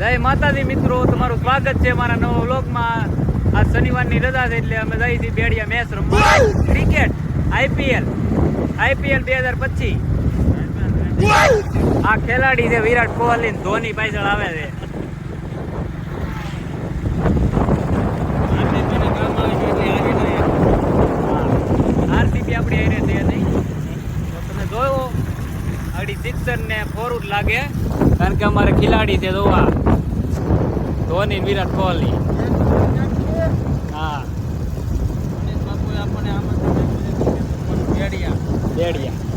જય માતાજી મિત્રો, તમારું સ્વાગત છે મારા નવા વ્લોગમાં. આજ શનિવારની રજા છે એટલે અમે જઈએ છીએ બેડિયા મેચ રમવા. ક્રિકેટ આઈપીએલ આઈપીએલ બે હજાર પચીસ. આ ખેલાડી છે વિરાટ કોહલી ધોની પાછળ આવે છે. આરસીબી આપણી હારે છે નહીં. તમે જોયો અડી સિક્સર ને ફોર લાગે. કારણ કે અમારે ખેલાડી છે જોવા. ધોની વિરાટ કોહલી. હા. બેડિયા. ચલો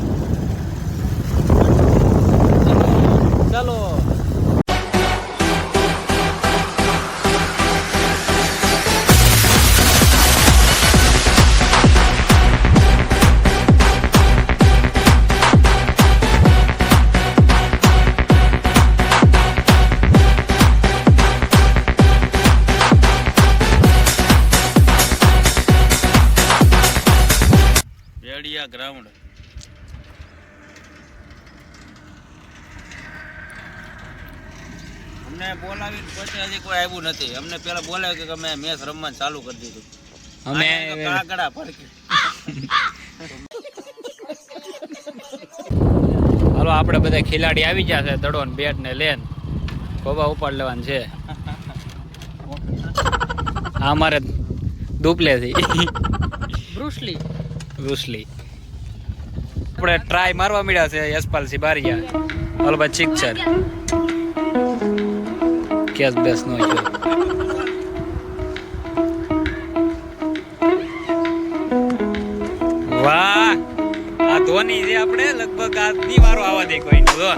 ગ્રાઉન્ડ અમને બોલાવી પછી હજી કોઈ આવ્યું નથી. અમને પેલા બોલાવ્યું કે અમે મેચ રમવાનું ચાલુ કરી દીધું. અમે કાગડા ફરકે હાલો આપણે બધા ખેલાડી આવી ગયા છે દડો ને બેટ ને લેન. કોબા ઉપાડ લેવાનું છે. આ અમારે દુપલેથી. બ્રુસલી. બ્રુસલી. રૂસલી આપણે ટ્રાય મારવા મળ્યા છે યશપાલ બારિયા. હાલો ભાઈ ચીક છે. કેસ બેસ નો વાહ! આ ધોની છે આપણે, લગભગ આજની વારો આવા દે કોઈ જો.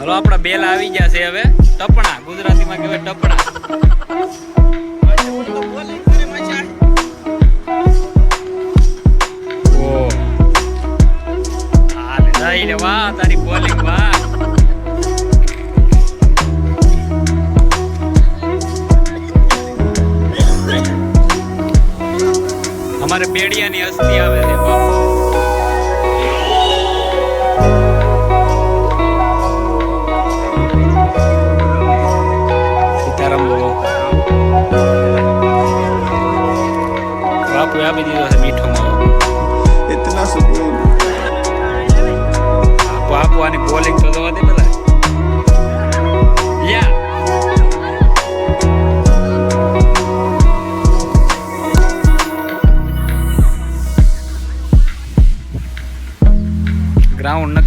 હલો, આપણા બેલા આવી ગયા છે હવે. ટપણા, ગુજરાતીમાં કહેવાય ટપણા. હાલે જાય રે વાહ તારી બોલિંગ વાહ અમારે બેડિયાની હસ્તી આવે છે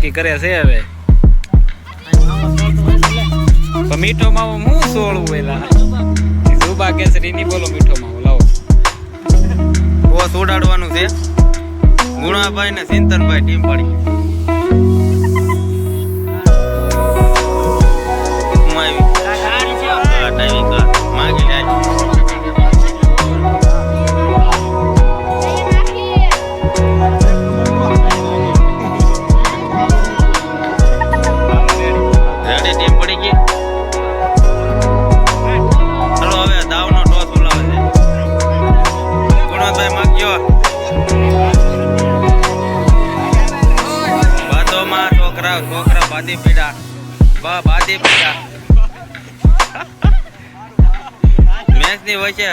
નક્કી કરે છે હવે. તો મીઠો માવો હું સોળવું પેલા સુબા કેસરી ની બોલો મીઠો માવો લાવો. બોસ ઉડાડવાનું છે. ગુણાભાઈ ને ચિંતનભાઈ ટીમ પાડી. બાદી પીડા. બા, બાદી પીડા. મેચની વચ્ચે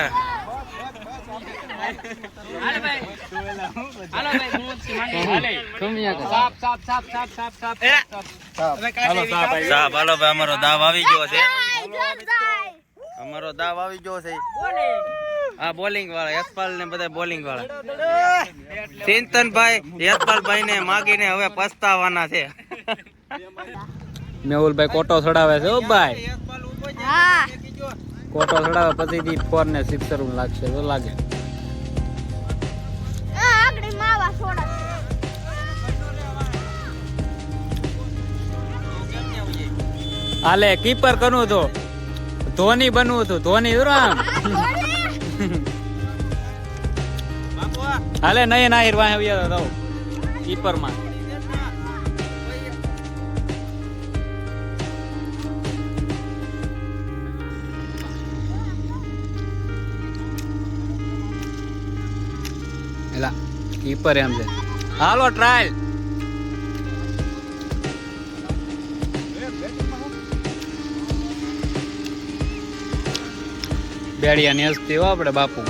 અમારો દાવ આવી ગયો છે. અમારો દાવ આવી ગયો છે. આ બોલિંગ વાળા, યશપાલ ને બધા બોલિંગ વાળા. ચિંતનભાઈ યશપાલભાઈ ને માગીને હવે પસ્તાવાના છે. મેહુલભાઈ કોટો ચડાવે છે ઓ ભાઈ. કોટો ચડાવે પછી થી ફોર ને સિક્સર લાગશે તો લાગે. હાલે કીપર કરવું તો ધોની બનવું હતું ધોની રામ હાલે નહીં નાહિર વાહ આવ્યા તો કીપરમાં. કીપર એમ છે. હાલો ટ્રાયલ બેડિયા ને હસતી હોય આપણે બાપુ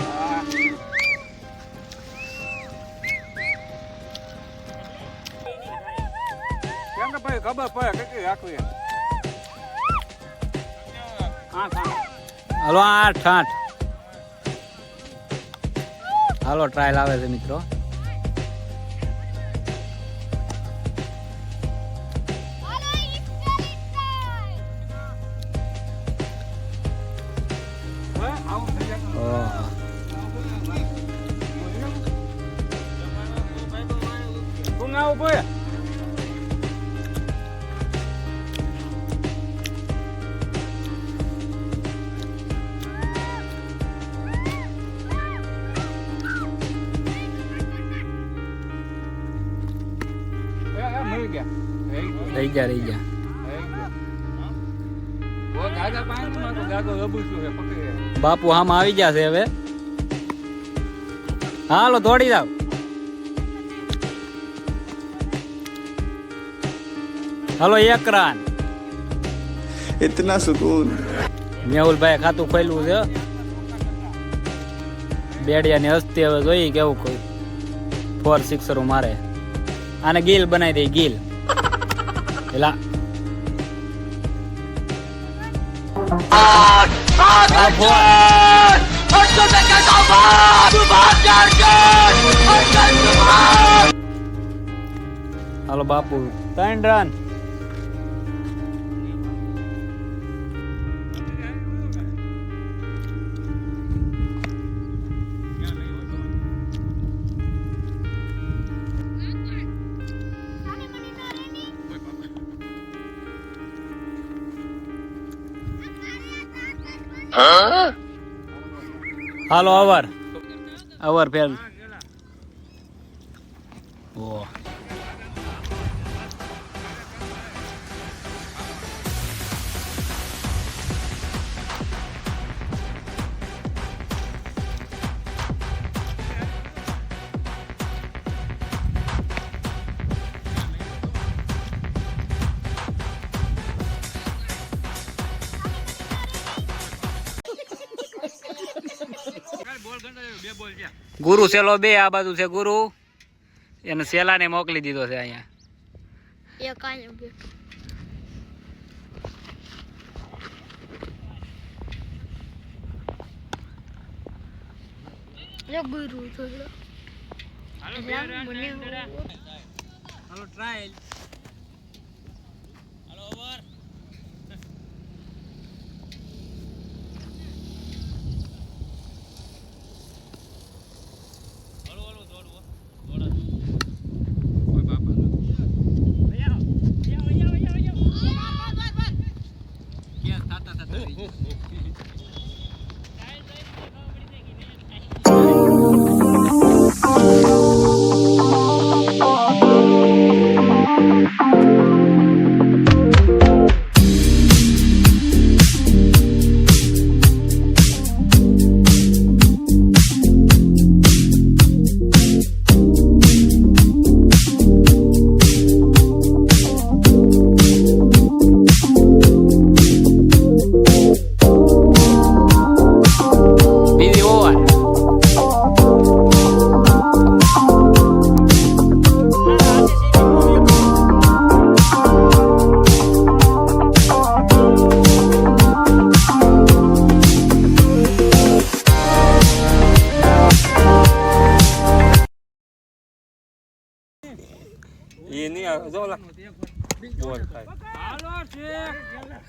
હાલો આઠ આઠ. હાલો ટ્રાયલ આવે છે મિત્રો. તો ગાગો રહી પકડી. રહે. બાપુ આમ આવી ગયા છે હવે. હાલો દોડી જાવ હલો એકરાન. ઇતના સુકૂન મેહુલભાઈ ખાતું ખોલ્યું છે. બેડિયાની હસ્તી હવે જોઈએ કેવું કોઈ ફોર સિક્સરો મારે. આને ગીલ બનાવી દે ગીલ. એલા. હાલો બાપુ. ત્રણ રન. હાલો અવર. અવર ફેલ ઓ ગુરુ સેલો બે આ બાજુ છે ગુરુ. એને સેલાને મોકલી દીધો છે અહીંયા. એક અહીંયા બેઠો લે. ગુરુ થોડો એટલે મને હાલો ટ્રાયલ おっきいです。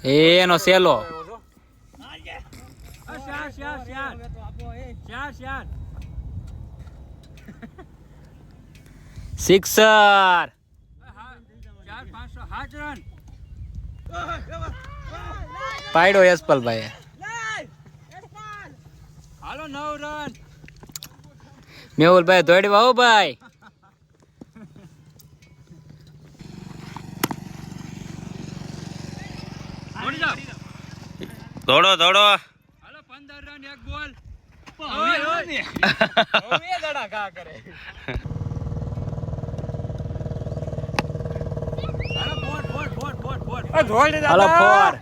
એનો સેલો. સિક્સર. પાડ્યો યશપાલભાઈ હાલો નવ રન. મેહુલભાઈ દોડવા હો ભાઈ. દોડો દોડો હાલો પંદર રન એક બોલ હાલો four four four four four. હાલો ફોર.